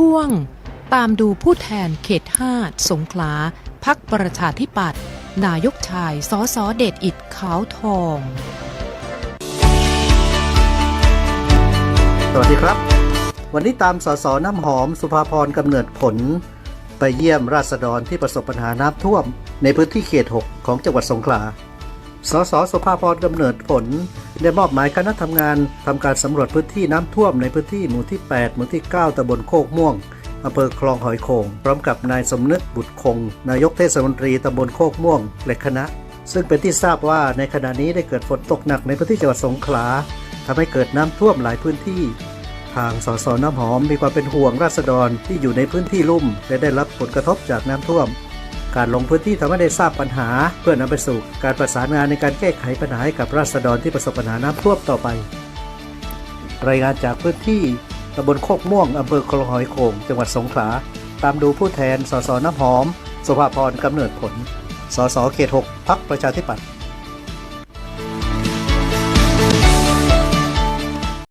ช่วง ตามดูผู้แทนเขต 5 สงขลาพักประชาธิปัตย์นายกชายสอสอเดชอิดขาวทอง สวัสดีครับ วันนี้ตามสสน้ำหอมสุภาพรกำเนิดผล ไปเยี่ยมราษฎรที่ประสบปัญหาน้ำท่วม ในพื้นที่เขต 6 ของจังหวัดสงขลาสสสุภาพรกำเนิดผล ได้มอบหมายคณะทำงานทำการสำรวจพื้นที่น้ำท่วมในพื้นที่หมู่ที่ 8 หมู่ที่ 9ตำบลโคกม่วงอำเภอคลองหอยโขงพร้อมกับนายสมนึกบุตรคง นายกเทศมนตรีตำบลโคกม่วงและคณะ ซึ่งเป็นที่ทราบว่าในขณะนี้ได้เกิดฝนตกหนักในพื้นที่จังหวัดสงขลาทำให้เกิดน้ำท่วมหลายพื้นที่ ทางสสน้ำหอมมีความเป็นห่วงราษฎรที่อยู่ในพื้นที่ลุ่ม และได้รับผลกระทบจากน้ำท่วม การลงพื้นที่ทำให้ได้ทราบปัญหา เพื่อนำไปสู่การประสานงานในการแก้ไขปัญหาให้กับราษฎรที่ประสบปัญหาน้ำท่วมต่อไป รายงานจากพื้นที่ตำบลโคกม่วงอำเภอคลองหอยโขงจังหวัดสงขลาตามดูผู้แทนสสน้ำหอม สุภาพรกำเนิดผลสสเขต 6 พักประชาธิปัตย์